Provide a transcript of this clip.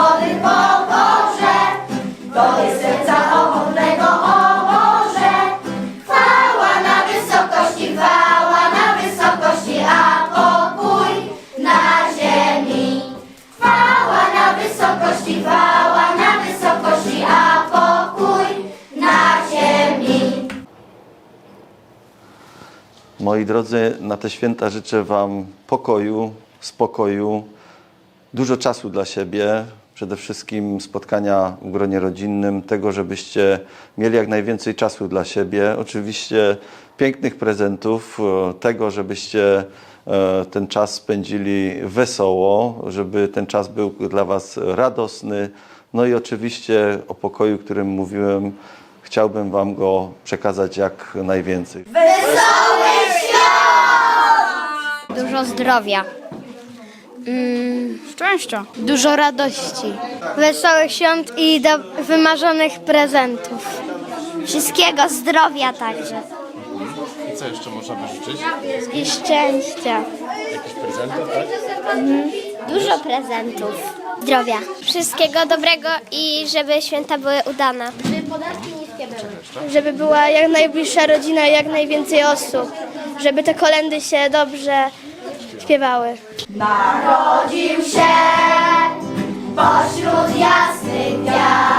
młodych pokorze, to jest serca ochotnego o Boże. Chwała na wysokości, chwała na wysokości, a pokój na ziemi. Chwała na wysokości, chwała na wysokości, a pokój na ziemi. Moi drodzy, na te święta życzę Wam pokoju, spokoju dużo czasu dla siebie, przede wszystkim spotkania w gronie rodzinnym, tego, żebyście mieli jak najwięcej czasu dla siebie. Oczywiście pięknych prezentów, e, tego, żebyście e, ten czas spędzili wesoło, żeby ten czas był dla Was radosny. No i oczywiście o pokoju, o którym mówiłem, chciałbym Wam go przekazać jak najwięcej. Dużo zdrowia. Szczęścia. Dużo radości. Wesołych świąt i do wymarzonych prezentów. Wszystkiego zdrowia także. I co jeszcze można by życzyć? I szczęścia. Jakichś prezentów, tak? Dużo prezentów. Zdrowia. Wszystkiego dobrego i żeby święta były udane. żeby była jak najbliższa rodzina i jak najwięcej osób, żeby te kolendy się dobrze śpiewały. Narodził się pośród jasnych gwiazd,